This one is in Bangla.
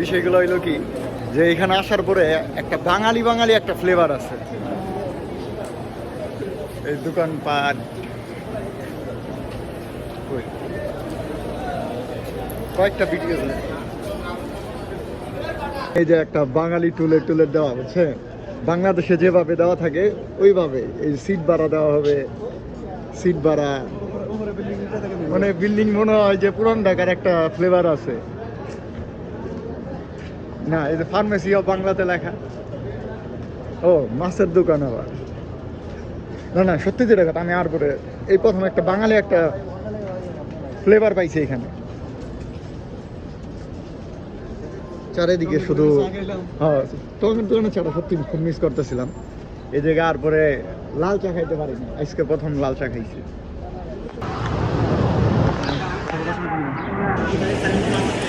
বিষয়গুলো হইল কি, যে এখানে আসার পরে একটা বাঙালি বাঙালি একটা ফ্লেভার আছে। এই দোকানপাট? কয়েকটা ভিডিও এই যে একটা বাঙালি টুলের টুলের দেওয়া হচ্ছে বাংলাদেশে যেভাবে দেওয়া থাকে, ওইভাবে। এই সিট ভাড়া দেওয়া হবে সিট ভাড়া মানে বিল্ডিং মনে হয় যে পুরান ঢাকার একটা ফ্লেভার আছে। না, এই যে ফার্মেসি অফ বাংলাতে লেখা। ও, মাছের দোকান আবার। না না, সত্যি যেটা কথা, আমি আর পরে এই প্রথম একটা বাঙালি একটা ফ্লেভার পাইছি এখানে। চারিদিকে শুধু হ্যাঁ তখন দোকানে ছাড়া সত্যি খুব মিস করতেছিলাম। এই জায়গায় আর পরে লাল চা খাইতে পারিনি। আজকে প্রথম লাল চা খাইছি। 期待されます。